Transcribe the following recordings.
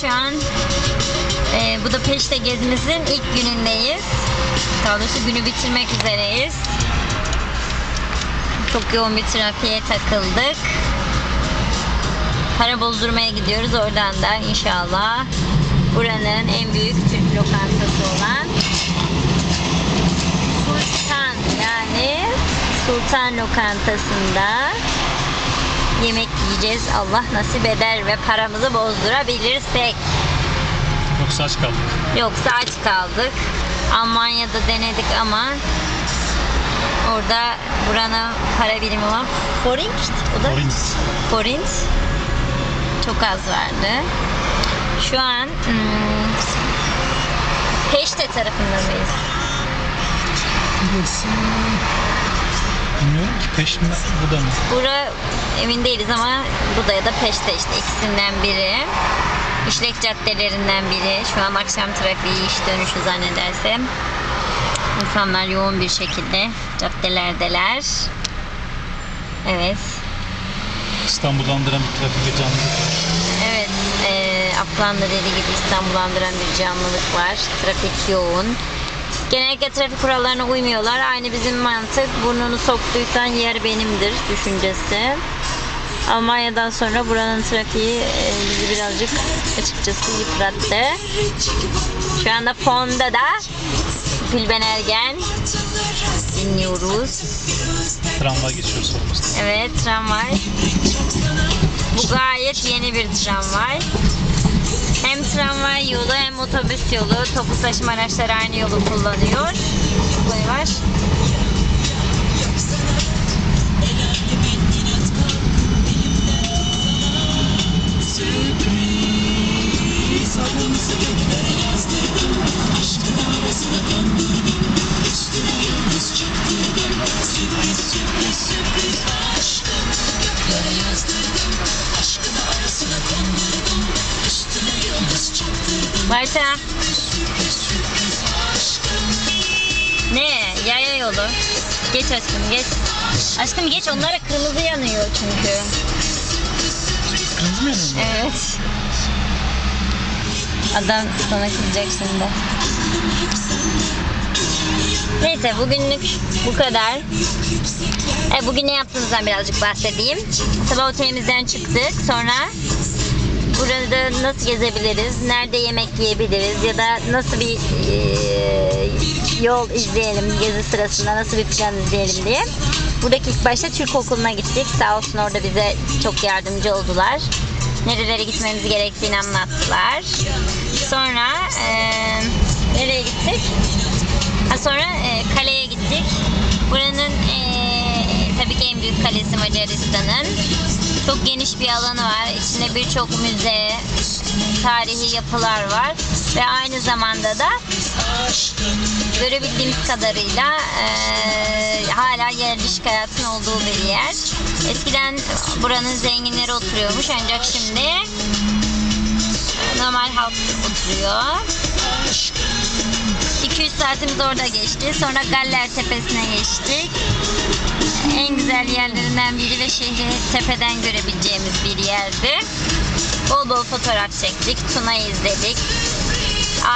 şu an e, Budapeşte gezimizin ilk günündeyiz. Daha doğrusu günü bitirmek üzereyiz. Çok yoğun bir trafiğe takıldık. Para bozdurmaya gidiyoruz. Oradan da inşallah buranın en büyük Türk lokantası olan Sultan yani Sultan lokantasında yemek yiyeceğiz. Allah nasip eder ve paramızı bozdurabilirsek. Yoksa aç kaldık. Yoksa aç kaldık. Almanya'da denedik ama orada buranın para birimi var. Forint. O da Forint. forint. Çok az verdi. Şu an hmm, Peşte tarafında mıyız? Burası... Bilmiyorum ki peş mi bu da mı? Bura emin değiliz ama bu da ya da Peşte işte ikisinden biri. İşlek caddelerinden biri. Şu an akşam trafiği iş dönüşü zannedersem. İnsanlar yoğun bir şekilde caddelerdeler. Evet. İstanbul'u andıran bir trafik var. Evet. E, Afgan'da dediği gibi İstanbul'u andıran bir canlılık var. Trafik yoğun. Genellikle trafik kurallarına uymuyorlar. Aynı bizim mantık burnunu soktuysan yer benimdir düşüncesi. Almanya'dan sonra buranın trafiği e, bizi birazcık açıkçası yıprattı. Şu anda fonda da Gülben Ergen dinliyoruz. Tramvay geçiyor solumuzda. Evet tramvay. Bu gayet yeni bir tramvay. Hem tramvay yolu hem otobüs yolu. Toplu taşıma araçları aynı yolu kullanıyor. Çok yavaş. Marta. Ne? Yaya yolu. Geç aşkım geç. Aşkım geç onlara kırmızı yanıyor çünkü. Kırmızı mı yanıyor? Evet. Adam sana kızacak şimdi. Neyse bugünlük bu kadar. E, bugün ne yaptığımızdan birazcık bahsedeyim. Sabah otelimizden çıktık. Sonra burada nasıl gezebiliriz, nerede yemek yiyebiliriz ya da nasıl bir e, yol izleyelim gezi sırasında nasıl bir plan izleyelim diye. Buradaki ilk başta Türk okuluna gittik. Sağ olsun orada bize çok yardımcı oldular. Nerelere gitmemiz gerektiğini anlattılar. Sonra e, nereye gittik? Ha, sonra e, kaleye gittik. Buranın e, tabii ki en büyük kalesi Macaristan'ın. Çok geniş bir alanı var. İçinde birçok müze, tarihi yapılar var. Ve aynı zamanda da görebildiğimiz kadarıyla e, hala yerleşik hayatın olduğu bir yer. Eskiden buranın zenginleri oturuyormuş ancak şimdi normal halk oturuyor. 200 saatimiz orada geçti. Sonra Galler Tepesi'ne geçtik. En güzel yerlerinden biri ve şehri tepeden görebileceğimiz bir yerdi. Bol bol fotoğraf çektik. Tuna'yı izledik.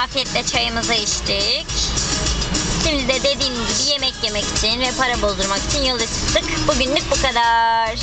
Afiyetle çayımızı içtik. Şimdi de dediğim gibi yemek yemek için ve para bozdurmak için yola çıktık. Bugünlük bu kadar.